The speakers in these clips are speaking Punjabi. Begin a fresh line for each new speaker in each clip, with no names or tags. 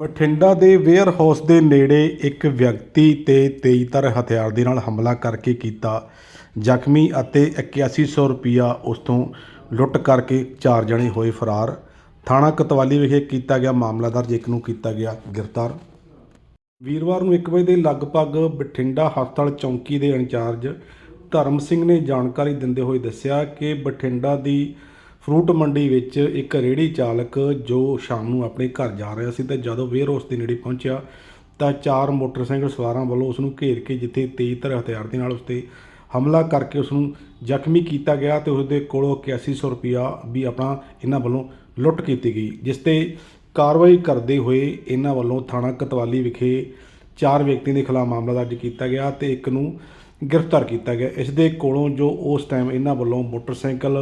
ਬਠਿੰਡਾ ਦੇ ਵੇਅਰ ਹਾਊਸ ਦੇ ਨੇੜੇ ਇੱਕ ਵਿਅਕਤੀ ਤੇ ਤੇਜ਼ਧਾਰ ਹਥਿਆਰ ਦੇ ਨਾਲ ਹਮਲਾ ਕਰਕੇ ਕੀਤਾ। ਜ਼ਖਮੀ ਅਤੇ 8100 ਰੁਪਇਆ ਉਸ ਤੋਂ ਲੁੱਟ ਕਰਕੇ ਚਾਰ ਜਣੇ ਹੋਏ ਫਰਾਰ। ਥਾਣਾ ਕਤਵਾਲੀ ਵਿਖੇ ਕੀਤਾ ਗਿਆ ਮਾਮਲਾ ਦਰਜ, ਇੱਕ ਨੂੰ ਕੀਤਾ ਗਿਆ ਗ੍ਰਿਫਤਾਰ। ਵੀਰਵਾਰ ਨੂੰ 1 ਵਜੇ ਦੇ ਲਗਭਗ ਬਠਿੰਡਾ ਹਸਪਤਾਲ ਚੌਂਕੀ ਦੇ ਇੰਚਾਰਜ ਧਰਮ ਸਿੰਘ ਨੇ ਜਾਣਕਾਰੀ ਦਿੰਦੇ ਹੋਏ ਦੱਸਿਆ ਕਿ ਬਠਿੰਡਾ ਦੀ ਫਰੂਟ ਮੰਡੀ ਵਿੱਚ ਇੱਕ ਰੇਹੜੀ ਚਾਲਕ ਜੋ ਸ਼ਾਮ ਨੂੰ ਆਪਣੇ ਘਰ ਜਾ ਰਿਹਾ ਸੀ ਤੇ ਜਦੋਂ ਵੇਅਰ ਹਾਊਸ ਦੇ ਨੇੜੇ ਪਹੁੰਚਿਆ ਤਾਂ ਚਾਰ ਮੋਟਰਸਾਈਕਲ ਸਵਾਰਾਂ ਵੱਲੋਂ ਉਸ ਨੂੰ ਘੇਰ ਕੇ ਜਿੱਥੇ ਤੇਜ਼ਧਾਰ ਹਥਿਆਰ ਦੇ ਨਾਲ ਉਸ ਤੇ ਹਮਲਾ ਕਰਕੇ ਉਸ ਨੂੰ ਜ਼ਖਮੀ ਕੀਤਾ ਗਿਆ ਤੇ ਉਸ ਦੇ ਕੋਲੋਂ 8100 ਰੁਪਇਆ ਵੀ ਆਪਣਾ ਇਹਨਾਂ ਵੱਲੋਂ ਲੁੱਟ ਕੀਤੀ ਗਈ, ਜਿਸ ਤੇ ਕਾਰਵਾਈ ਕਰਦੇ ਹੋਏ ਇਹਨਾਂ ਵੱਲੋਂ ਥਾਣਾ ਕਤਵਾਲੀ ਵਿਖੇ ਚਾਰ ਵਿਅਕਤੀਆਂ ਦੇ ਖਿਲਾਫ ਮਾਮਲਾ ਦਰਜ ਕੀਤਾ ਗਿਆ ਤੇ ਇੱਕ ਨੂੰ ਗ੍ਰਿਫਤਾਰ ਕੀਤਾ ਗਿਆ। ਇਸ ਦੇ ਕੋਲੋਂ ਜੋ ਉਸ ਟਾਈਮ ਇਹਨਾਂ ਵੱਲੋਂ ਮੋਟਰਸਾਈਕਲ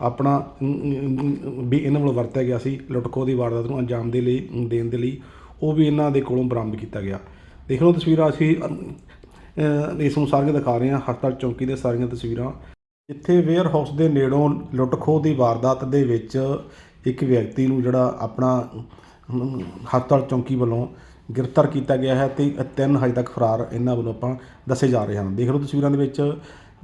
ਆਪਣਾ ਵੀ ਇਹਨਾਂ ਵੱਲੋਂ ਵਰਤਿਆ ਗਿਆ ਸੀ ਲੁੱਟਖੋ ਦੀ ਵਾਰਦਾਤ ਨੂੰ ਅੰਜਾਮ ਦੇ ਲਈ ਦੇਣ ਦੇ ਲਈ ਉਹ ਵੀ ਇਹਨਾਂ ਦੇ ਕੋਲੋਂ ਬਰਾਮਦ ਕੀਤਾ ਗਿਆ। ਦੇਖ ਲਓ ਤਸਵੀਰਾਂ ਅਸੀਂ ਇਸ ਨੂੰ ਸਾਰੀਆਂ ਦਿਖਾ ਰਹੇ ਹਾਂ ਹਸਪਤਾਲ ਚੌਂਕੀ ਦੇ ਸਾਰੀਆਂ ਤਸਵੀਰਾਂ। ਜਿੱਥੇ ਵੇਅਰ ਹਾਊਸ ਦੇ ਨੇੜੋਂ ਲੁੱਟਖੋ ਦੀ ਵਾਰਦਾਤ ਦੇ ਵਿੱਚ ਇੱਕ ਵਿਅਕਤੀ ਨੂੰ ਜਿਹੜਾ ਆਪਣਾ ਅਮ, ਹਸਪਤਾਲ ਚੌਂਕੀ ਵੱਲੋਂ ਗ੍ਰਿਫਤਾਰ ਕੀਤਾ ਗਿਆ ਹੈ ਤੇ ਤਿੰਨ ਹਜੇ ਤੱਕ ਫਰਾਰ ਇਹਨਾਂ ਵੱਲੋਂ ਆਪਾਂ ਦੱਸੇ ਜਾ ਰਹੇ ਹਨ। ਦੇਖ ਲਓ ਤਸਵੀਰਾਂ ਦੇ ਵਿੱਚ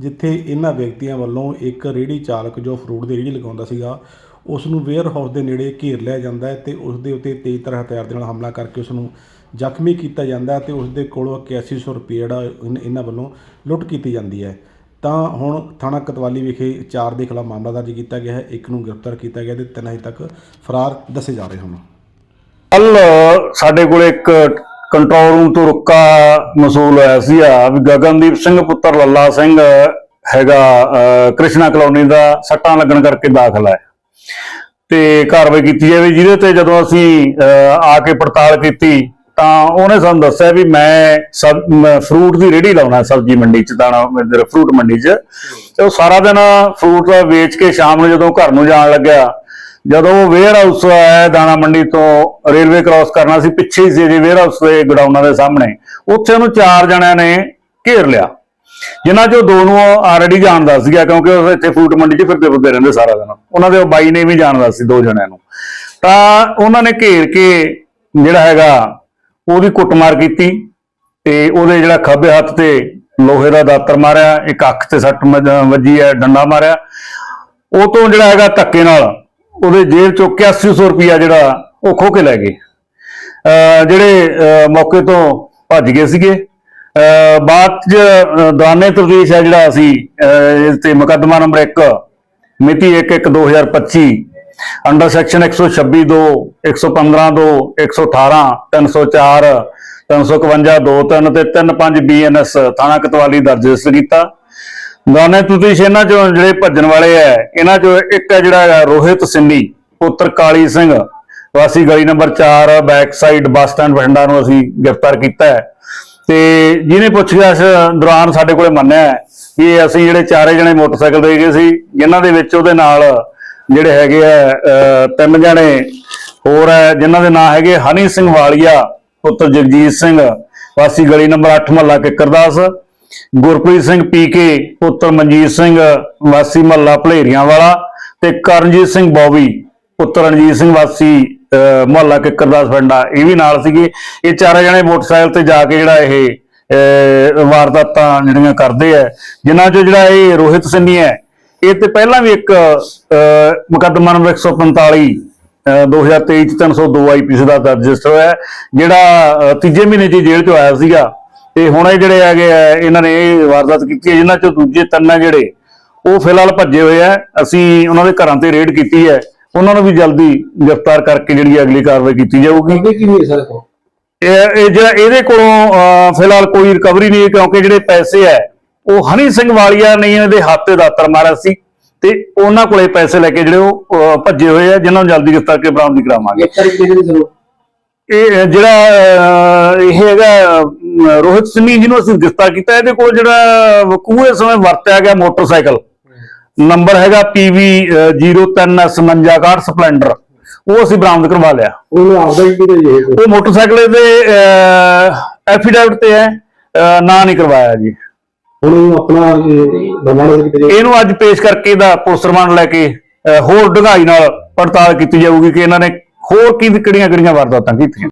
ਜਿੱਥੇ ਇਹਨਾਂ ਵਿਅਕਤੀਆਂ ਵੱਲੋਂ ਇੱਕ ਰੇਹੜੀ ਚਾਲਕ ਜੋ ਫਰੂਟ ਦੀ ਰੇਹੜੀ ਲਗਾਉਂਦਾ ਸੀਗਾ ਉਸ ਨੂੰ ਵੇਅਰ ਹਾਊਸ ਦੇ ਨੇੜੇ ਘੇਰ ਲਿਆ ਜਾਂਦਾ ਹੈ ਤੇ ਉਸ ਦੇ ਉੱਤੇ ਤੇਜ਼ ਤਰ੍ਹਾਂ ਹਥਿਆਰ ਦੇ ਨਾਲ ਹਮਲਾ ਕਰਕੇ ਉਸ ਨੂੰ ਜ਼ਖਮੀ ਕੀਤਾ ਜਾਂਦਾ ਹੈ ਤੇ ਉਸ ਦੇ ਕੋਲੋਂ 8100 ਰੁਪਏ ਜਿਹੜਾ ਇਨ- ਇਹਨਾਂ ਵੱਲੋਂ ਲੁੱਟ ਕੀਤੀ ਜਾਂਦੀ ਹੈ। ਤਾਂ ਹੁਣ ਥਾਣਾ ਕਤਵਾਲੀ ਵਿਖੇ ਚਾਰ ਦੇ ਖਿਲਾਫ ਮਾਮਲਾ ਦਰਜ ਕੀਤਾ ਗਿਆ ਹੈ, ਇੱਕ ਨੂੰ ਗ੍ਰਿਫਤਾਰ ਕੀਤਾ ਗਿਆ ਤੇ ਤਿੰਨ ਅਜੇ ਤੱਕ ਫਰਾਰ ਦੱਸੇ ਜਾ ਰਹੇ ਹਨ।
ਕੱਲ ਸਾਡੇ ਕੋਲ ਇੱਕ ਕੰਟਰੋਲ ਰੂਮ ਤੋਂ ਰੁੱਕਾ ਮਸੂਲ ਹੋਇਆ ਸੀ ਆ ਵੀ ਗਗਨਦੀਪ ਸਿੰਘ ਪੁੱਤਰ ਲੱਲਾ ਸਿੰਘ ਹੈਗਾ ਕ੍ਰਿਸ਼ਨਾ ਕਲੋਨੀ ਦਾ ਸੱਟਾਂ ਲੱਗਣ ਕਰਕੇ ਦਾਖਲ ਹੈ ਤੇ ਕਾਰਵਾਈ ਕੀਤੀ ਜਾਵੇ, ਜਿਹਦੇ ਤੇ ਜਦੋਂ ਅਸੀਂ ਆ ਕੇ ਪੜਤਾਲ ਕੀਤੀ, ਤਾਂ ਉਹਨੇ ਸਾਨੂੰ ਦੱਸਿਆ ਵੀ ਮੈਂ ਸਬ, ਮ- ਫਰੂਟ ਦੀ ਰੇਹੜੀ ਲਾਉਣਾ, ਸਬਜ਼ੀ ਮੰਡੀ ਚ, ਦਾਣਾ ਮੰਦਰ ਫਰੂਟ ਮੰਡੀ ਚ। ਤੇ ਉਹ ਸਾਰਾ ਦਿਨ ਫਰੂਟ ਵੇਚ ਕੇ ਸ਼ਾਮ ਨੂੰ ਜਦੋਂ ਘਰ ਨੂੰ ਜਾਣ ਲੱਗਿਆ ਜਦੋਂ ਵੇਅਰ ਹਾਊਸ ਆਇਆ ਦਾਣਾ ਮੰਡੀ ਤੋਂ ਰੇਲਵੇ ਕ੍ਰਾਸ ਕਰਨਾ ਸੀ, ਪਿੱਛੇ ਹੀ ਸੀ ਜੀ ਵੇਅਰ ਹਾਊਸ ਦੇ ਗਡਾਊਨਾਂ ਦੇ ਸਾਹਮਣੇ। ਉੱਥੇ ਉਹਨੂੰ ਚਾਰ ਜਣਿਆਂ ਨੇ ਘੇਰ ਲਿਆ। ਜਿਨ੍ਹਾਂ ਚੋਂ ਦੋ ਨੂੰ ਆਲਰੇਡੀ ਜਾਣਦਾ ਸੀਗਾ, ਕਿਉਂਕਿ ਉਹ ਇੱਥੇ ਫਰੂਟ ਮੰਡੀ 'ਚ ਫਿਰਦੇ ਫਿਰਦੇ ਰਹਿੰਦੇ ਸਾਰਾ ਦਿਨ। ਉਹਨਾਂ ਦੇ ਉਹ ਬਾਈ ਨੇ ਵੀ ਜਾਣਦਾ ਸੀ, ਦੋ ਜਣਿਆਂ ਨੂੰ। ਤਾਂ ਉਹਨਾਂ ਨੇ ਘੇਰ ਕੇ ਜਿਹੜਾ ਹੈਗਾ, ਉਹਦੀ ਕੁੱਟਮਾਰ ਕੀਤੀ ਤੇ ਉਹਦੇ ਜਿਹੜਾ ਖੱਬੇ ਹੱਥ ਤੇ ਲੋਹੇ ਦਾ ਦਾਤਰ ਮਾਰਿਆ, ਇੱਕ ਅੱਖ ਤੇ ਸੱਟ ਵੱਜੀ ਹੈ, ਡੰਡਾ ਮਾਰਿਆ। ਉਹ ਤੋਂ ਜਿਹੜਾ ਹੈਗਾ ਧੱਕੇ ਨਾਲ ਉਹਦੇ ਜੇਬ ਚੋਂ 8100 ਰੁਪਿਆ ਜਿਹੜਾ ਉਹ ਖੋ ਕੇ ਲੈ ਗਏ। ਜਿਹੜੇ ਮੌਕੇ ਤੋਂ ਭੱਜ ਗਏ ਸੀਗੇ। ਬਾਅਦ ਚ, ਅਹ ਦਾਨੇ ਤਫਤੀਸ਼ ਹੈ ਜਿਹੜਾ ਅਸੀਂ ਇਸ ਤੇ ਮੁਕੱਦਮਾ ਨੰਬਰ 1 ਮਿਤੀ 1/1/2025 ਅੰਡਰ ਸੈਕਸ਼ਨ 126 2 115 2 118 304 351 2 3 ਤੇ 35 ਬੀਐਨਐਸ ਥਾਣਾ ਕਤਵਾਲੀ ਦਰਜ ਰਜਿਸਟਰ ਕੀਤਾ। ਦਾਨੇ ਤੁਸੀਂ ਇਹਨਾਂ ਚੋਂ ਜਿਹੜੇ ਭੱਜਣ ਵਾਲੇ ਐ ਇਹਨਾਂ ਚੋਂ ਇੱਕ ਹੈ ਜਿਹੜਾ ਰੋਹਿਤ ਸਿੰਨੀ ਪੁੱਤਰ ਕਾਲੀ ਸਿੰਘ। ਵਾਸੀ ਗਲੀ number 4 back side bus stand Bathinda ਨੂੰ ਅਸੀਂ ਗ੍ਰਿਫਤਾਰ ਕੀਤਾ ਹੈ। ਤੇ ਜਿਹਨੇ ਪੁੱਛਗਿੱਛ ਦੌਰਾਨ ਸਾਡੇ ਕੋਲੇ ਮੰਨਿਆ ਕਿ ਅਸੀਂ ਜਿਹੜੇ ਚਾਰੇ ਜਣੇ ਮੋਟਰਸਾਈਕਲ ਦੇ ਗਏ ਸੀ ਜਿਨ੍ਹਾਂ ਦੇ ਵਿੱਚ ਉਹਦੇ ਨਾਲ ਜਿਹੜੇ ਹੈਗੇ ਆ ਅਹ, ਤਿੰਨ ਜਣੇ ਹੋਰ ਹੈ ਜਿਨ੍ਹਾਂ ਦੇ ਨਾਂ ਹੈਗੇ ਹਨੀ ਸਿੰਘ ਵਾਲੀਆ ਪੁੱਤਰ ਜਗਜੀਤ ਸਿੰਘ ਵਾਸੀ ਗਲੀ ਨੰਬਰ 8 ਮਹੱਲਾ ਕਿੱਕਰਦਾਸ ਗੁਰਪ੍ਰੀਤ ਸਿੰਘ ਪੀਕੇ ਪੁੱਤਰ ਮਨਜੀਤ ਸਿੰਘ ਵਾਸੀ ਮਹੱਲਾ ਭਲੇਰੀਆਂ ਵਾਲਾ ਤੇ ਕਰਨਜੀਤ ਸਿੰਘ ਬੌਬੀ ਪੁੱਤਰ ਰਣਜੀਤ ਸਿੰਘ ਵਾਸੀ ਅਹ, ਮੁਹੱਲਾ ਕਿੱਕਰਦਾਸ ਪਿੰਡਾ ਇਹ ਵੀ ਨਾਲ ਸੀਗੇ। ਇਹ ਚਾਰੇ ਜਣੇ ਮੋਟਰਸਾਈਕਲ ਤੇ ਜਾ ਕੇ ਜਿਹੜਾ ਇਹ ਅਹ, ਵਾਰਦਾਤਾਂ ਜਿਹੜੀਆਂ ਕਰਦੇ ਆ ਜਿਨ੍ਹਾਂ ਚੋਂ ਜਿਹੜਾ ਇਹ ਰੋਹਿਤ ਸਿੰਘੀ ਹੈ ਇਹ ਤੇ ਪਹਿਲਾਂ ਵੀ ਇੱਕ ਅਹ, ਮੁਕੱਦਮਾ ਨੰਬਰ 145 ਅਹ, 2023 ਚ 302 ਆਈਪੀਸੀ ਦਾ ਰਜਿਸਟਰ ਹੋਇਆ ਜਿਹੜਾ ਤੀਜੇ ਮਹੀਨੇ ਚ ਜੇਲ੍ਹ ਚੋਂ ਆਇਆ ਸੀਗਾ। ਤੇ ਹੁਣ ਇਹ ਜਿਹੜੇ ਹੈਗੇ ਆ ਇਹਨਾਂ ਨੇ ਇਹ ਵਾਰਦਾਤ ਕੀਤੀ ਹੈ ਜਿਨ੍ਹਾਂ ਚੋਂ ਦੂਜੇ ਤਿੰਨ ਆ ਜਿਹੜੇ ਉਹ ਫਿਲਹਾਲ ਭੱਜੇ ਹੋਏ ਆ। ਅਸੀਂ ਉਹਨਾਂ ਦੇ ਘਰਾਂ ਤੇ ਰੇਡ ਕੀਤੀ ਹੈ। ਉਹਨਾਂ ਨੂੰ ਵੀ ਜਲਦੀ ਗ੍ਰਿਫਤਾਰ ਕਰਕੇ ਜਿਹੜੀ ਅਗਲੀ ਕਾਰਵਾਈ ਕੀਤੀ ਜਾਊਗੀ।
ਅੱਗੇ ਕੀ ਹੋਈ ਸਰ?
ਇਹ ਜਿਹੜਾ ਇਹਦੇ ਕੋਲੋਂ ਫਿਲਹਾਲ ਕੋਈ ਰਿਕਵਰੀ ਨਹੀਂ ਹੈ ਕਿਉਂਕਿ ਜਿਹੜੇ ਪੈਸੇ ਹੈ ਉਹ ਹਨੀ ਸਿੰਘ ਵਾਲੀਆ ਨੇ ਇਹਦੇ ਹੱਥ ਤੇ ਦਾਤਰ ਮਾਰਿਆ ਸੀ ਤੇ ਉਹਨਾਂ ਕੋਲੇ ਪੈਸੇ ਲੈ ਕੇ ਜਿਹੜੇ ਉਹ ਭੱਜੇ ਹੋਏ ਆ ਜਿਨ੍ਹਾਂ ਨੂੰ ਜਲਦੀ ਗ੍ਰਿਫਤਾਰ ਕੇ ਬਰਾਮਦ ਕਰਾਵਾਂਗੇ। ਇਹ ਜਿਹੜਾ ਇਹ ਹੈਗਾ ਰੋਹਿਤ ਸਿੰਘ ਜਿਹਨੂੰ ਅਸੀਂ ਗ੍ਰਿਫਤਾਰ ਕੀਤਾ ਇਹਦੇ ਕੋਲ ਜਿਹੜਾ ਵਕੂਏ ਸਮੇਂ ਵਰਤਿਆ ਗਿਆ ਮੋਟਰਸਾਈਕਲ। ਨੰਬਰ ਹੈਗਾ PV 0359 ਸਪਲੈਂਡਰ। ਉਹ ਅਸੀਂ ਬਰਾਮਦ ਕਰਵਾ ਲਿਆ।
ਉਹਨੂੰ ਆਪਦਾ ਹੀ ਕਿਤੇ ਜੇ
ਉਹ ਮੋਟਰਸਾਈਕਲ ਦੇ ਐਫੀਡੈਵਿਟ ਤੇ ਹੈ ਨਾਂ ਨਹੀਂ ਕਰਵਾਇਆ ਜੀ।
ਹੁਣ ਆਪਣਾ ਬਰਮਾਨ ਕਿਤੇ
ਇਹਨੂੰ ਅੱਜ ਪੇਸ਼ ਕਰਕੇ ਇਹਦਾ ਪੋਸਟਰਮਾਰਟਮ ਲੈ ਕੇ ਹੋਰ ਡੂੰਘਾਈ ਨਾਲ ਪੜਤਾਲ ਕੀਤੀ ਜਾਊਗੀ ਕਿ ਇਹਨਾਂ ਨੇ ਹੋਰ ਕੀ ਕਿਹੜੀਆਂ ਕਿਹੜੀਆਂ ਵਾਰਦਾਤਾਂ ਕੀਤੀਆਂ।